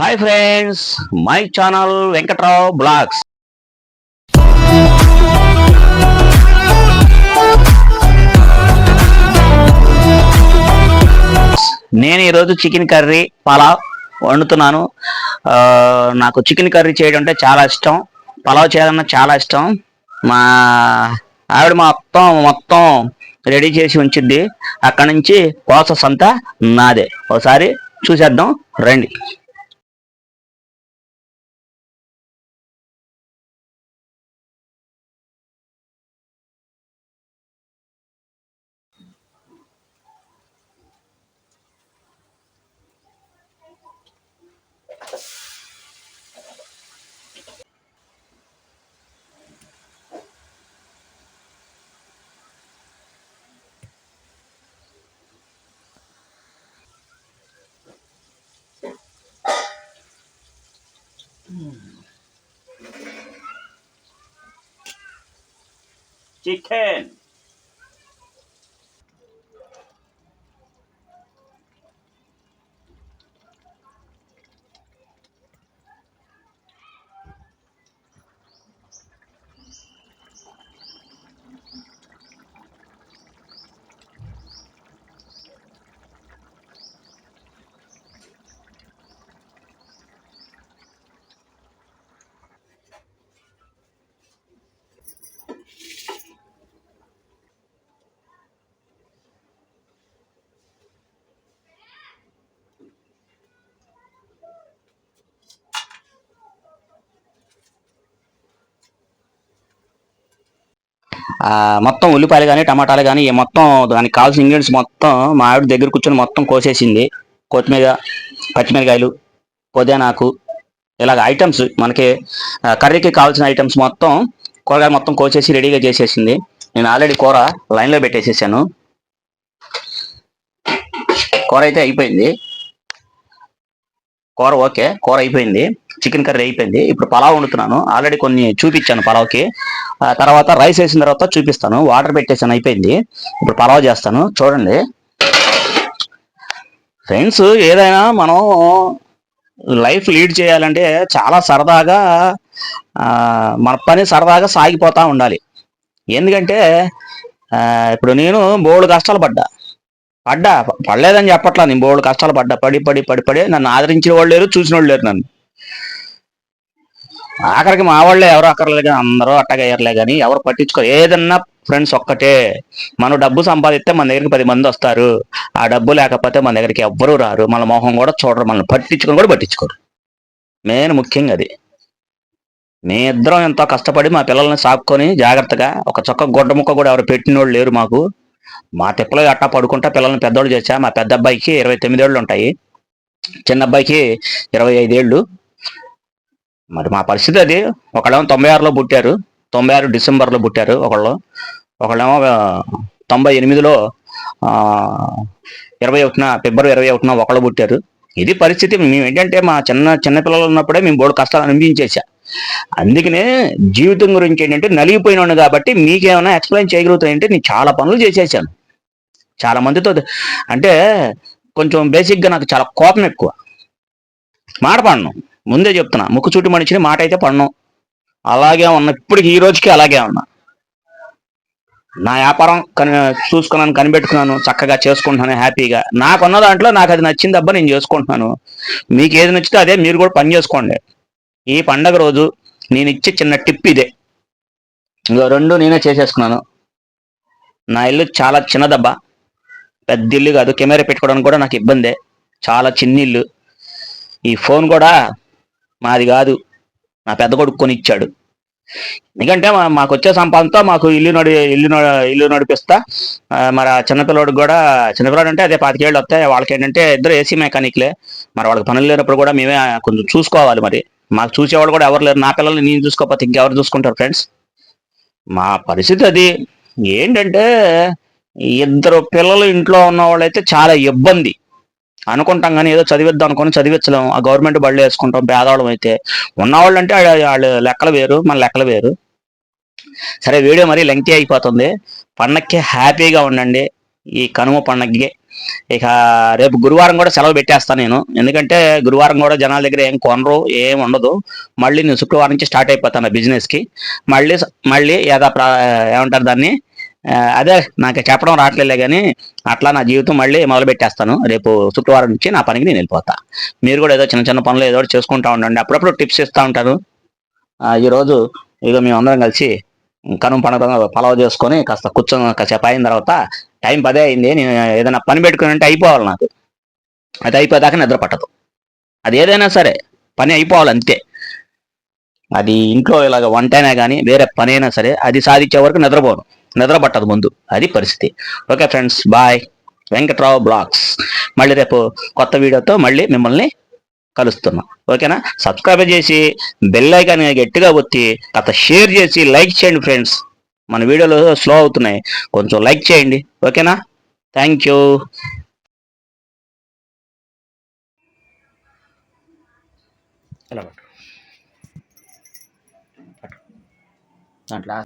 Hi friends my channel Venkatrao blogs నేను ఈరోజు chicken curry pulao వండుతున్నాను. నాకు చికెన్ కర్రీ చేయడం అంటే చాలా ఇష్టం. పలావ్ చేయాలన్నా చాలా ఇష్టం. మా ఆవిడ మొత్తం మొత్తం రెడీ చేసి ఉంచింది. అక్కడ నుంచి ప్రాసెస్ అంతా నాదే. ఒకసారి చూసేద్దాం. రండి. చికెన్ మొత్తం ఉల్లిపాయలు కానీ టమాటాలు కానీ ఈ మొత్తం దానికి కావాల్సిన ఇంగ్రీడియంట్స్ మొత్తం మా ఆవిడ దగ్గర కూర్చొని మొత్తం కోసేసింది. కొత్తిమీర పచ్చిమిరకాయలు పుదీనాకు ఇలాగ ఐటమ్స్ మనకి కర్రీకి కావాల్సిన ఐటమ్స్ మొత్తం కూరగాయలు మొత్తం కోసేసి రెడీగా చేసేసింది. నేను ఆల్రెడీ కూర లైన్లో పెట్టేసేసాను. కూర అయితే అయిపోయింది. కూర ఓకే కూర అయిపోయింది చికెన్ కర్రీ అయిపోయింది. ఇప్పుడు పలావ్ వండుతున్నాను. ఆల్రెడీ కొన్ని చూపించాను పలావ్కి. తర్వాత రైస్ వేసిన తర్వాత చూపిస్తాను. వాటర్ పెట్టేసాను అయిపోయింది. ఇప్పుడు పలావ్ చేస్తాను. చూడండి. ఫ్రెండ్స్ ఏదైనా మనం లైఫ్ లీడ్ చేయాలంటే చాలా సరదాగా మన పని సరదాగా సాగిపోతూ ఉండాలి. ఎందుకంటే ఇప్పుడు నేను బోల్డ్ కష్టాలు పడ్డా. పడ్డా పడలేదని చెప్పట్లా నేను బోల్డ్ కష్టాలు పడ్డా పడి పడి పడి పడి నన్ను ఆదరించిన వాళ్ళు లేరు చూసిన వాళ్ళు లేరు నన్ను. ఆఖరికి మా వాళ్ళే ఎవరు అక్కర్లేదు కానీ అందరూ అట్టగయ్యారులే కానీ ఎవరు పట్టించుకో ఏదన్నా ఫ్రెండ్స్ ఒక్కటే. మనం డబ్బు సంపాదిస్తే మన దగ్గరికి పది మంది వస్తారు. ఆ డబ్బు లేకపోతే మన దగ్గరికి ఎవ్వరూ రారు. మన మొహం కూడా చూడరు మనల్ని పట్టించుకొని కూడా పట్టించుకోరు. మెయిన్ ముఖ్యంగా అది. మీ ఇద్దరం ఎంతో కష్టపడి మా పిల్లల్ని సాక్కొని జాగ్రత్తగా ఒక చొక్క గుడ్డ ముక్క కూడా ఎవరు పెట్టినోళ్ళు లేరు మాకు. మా తిప్పలో అట్టా పడుకుంటా పిల్లల్ని పెద్దోళ్ళు చేశా మా పెద్ద అబ్బాయికి ఇరవై తొమ్మిదేళ్ళు ఉంటాయి. చిన్న అబ్బాయికి ఇరవై ఐదేళ్ళు. మరి మా పరిస్థితి అది. ఒకళ్ళేమో తొంభై ఆరులో పుట్టారు. తొంభై ఆరు డిసెంబర్లో పుట్టారు ఒకళ్ళు. ఒకళ్ళేమో తొంభై ఎనిమిదిలో ఇరవై ఒకటిన ఫిబ్రవరి ఇరవై ఒకటిన ఒకళ్ళు పుట్టారు. ఇది పరిస్థితి. మేము ఏంటంటే మా చిన్న చిన్న పిల్లలు ఉన్నప్పుడే మేము బోర్డు కష్టాలు అనిపించేసా అందుకనే జీవితం గురించి ఏంటంటే నలిగిపోయినాను కాబట్టి మీకేమైనా ఎక్స్ప్లెయిన్ చేయగలుగుతాయంటే నేను చాలా పనులు చేసేసాను. చాలా మందితో అంటే కొంచెం బేసిక్గా నాకు చాలా కోపం ఎక్కువ. మాట పడను. ముందే చెప్తున్నా ముక్కు చుట్టు మనిషిని మాట అయితే పడను. అలాగే ఉన్నా ఇప్పటికి ఈ రోజుకి అలాగే ఉన్నా. నా వ్యాపారం కని చూసుకున్నాను కనిపెట్టుకున్నాను చక్కగా చేసుకుంటున్నాను హ్యాపీగా. నాకున్న దాంట్లో నాకు అది నచ్చింది అబ్బా నేను చేసుకుంటున్నాను. మీకు ఏది నచ్చితే అదే మీరు కూడా పని చేసుకోండి. ఈ పండగ రోజు నేను ఇచ్చే చిన్న టిప్ ఇదే. ఇంకో రెండు నేనే చేసేసుకున్నాను. నా ఇల్లు చాలా చిన్నదబ్బా. పెద్ద ఇల్లు కాదు కెమెరా పెట్టుకోవడానికి కూడా నాకు ఇబ్బందే. చాలా చిన్న ఇల్లు. ఈ ఫోన్ కూడా మాది కాదు. నా పెద్ద కొడుకు కొని ఇచ్చాడు ఎందుకంటే మా- మాకు వచ్చే సంపాదనతో మాకు ఇల్లు నడి ఇల్లు ఇల్లు నడిపిస్తా. మరి ఆ చిన్నపిల్లడికి కూడా చిన్నపిల్లడు అంటే అదే పాతికేళ్ళు వస్తాయి. వాళ్ళకి ఏంటంటే ఇద్దరు ఏసీ మెకానిక్లే. మరి వాళ్ళకి పనులు లేనప్పుడు కూడా మేమే కొంచెం చూసుకోవాలి మరి. మాకు చూసేవాళ్ళు కూడా ఎవరు లేరు. నా పిల్లల్ని నేను చూసుకోకపోతే ఇంకెవరు చూసుకుంటారు ఫ్రెండ్స్ మా పరిస్థితి అది. ఏంటంటే ఇద్దరు పిల్లలు ఇంట్లో ఉన్న వాళ్ళైతే చాలా ఇబ్బంది. అనుకుంటాం కానీ ఏదో చదివిద్దాం అనుకుని చదివించలేం ఆ గవర్నమెంట్ బళ్ళు వేసుకుంటాం పేదవాళ్ళం అయితే. ఉన్నవాళ్ళు అంటే వాళ్ళు లెక్కలు వేరు మన లెక్కలు వేరు. సరే వీడియో మరీ లెంగ్తీ అయిపోతుంది. పండక్కి హ్యాపీగా ఉండండి. ఈ కనుమ పండగకి ఇక రేపు గురువారం కూడా సెలవు పెట్టేస్తాను నేను. ఎందుకంటే గురువారం కూడా జనాల దగ్గర ఏం కొనరు ఏం ఉండదు. మళ్ళీ నేను శుక్రవారం నుంచి స్టార్ట్ అయిపోతాను బిజినెస్కి మళ్ళీ మళ్ళీ ఏదో ఏమంటారు దాన్ని? అదే నాకు చెప్పడం రావట్లేదు కానీ అట్లా నా జీవితం మళ్ళీ మొదలు పెట్టేస్తాను. రేపు శుక్రవారం నుంచి నా పనికి నేను వెళ్ళిపోతా. మీరు కూడా ఏదో చిన్న చిన్న పనులు ఏదో ఒకటి చేసుకుంటా ఉండండి. అప్పుడప్పుడు టిప్స్ ఇస్తూ ఉంటాను ఈరోజు ఇక మేము అందరం కలిసి కనుమ పండుగ పలావ్ చేసుకొని కాస్త కూర్చొని కాసేపు అయిన తర్వాత టైం పదే అయింది. నేను ఏదైనా పని పెట్టుకుని అంటే అయిపోవాలి నాకు. అది అయిపోయేదాకా నిద్ర పట్టదు. అది ఏదైనా సరే పని అయిపోవాలి అంతే. అది ఇంట్లో ఇలాగ వంటైనా కానీ వేరే పని అయినా సరే అది సాధించే వరకు నిద్రపోను. నిద్ర పట్టదు ముందు. అది పరిస్థితి. Okay friends bye. Venkatrao blogs. మళ్ళీ రేపు కొత్త వీడియోతో మళ్ళీ మిమ్మల్ని కలుస్తున్నాం. ఓకేనా? సబ్స్క్రైబ్ చేసి బెల్ ఐకాన్ గట్టిగా ఒత్తి తర్వాత షేర్ చేసి లైక్ చేయండి ఫ్రెండ్స్ మన వీడియోలు స్లో అవుతున్నాయి. కొంచెం లైక్ చేయండి. ఓకేనా? థ్యాంక్ యూ దాంట్లో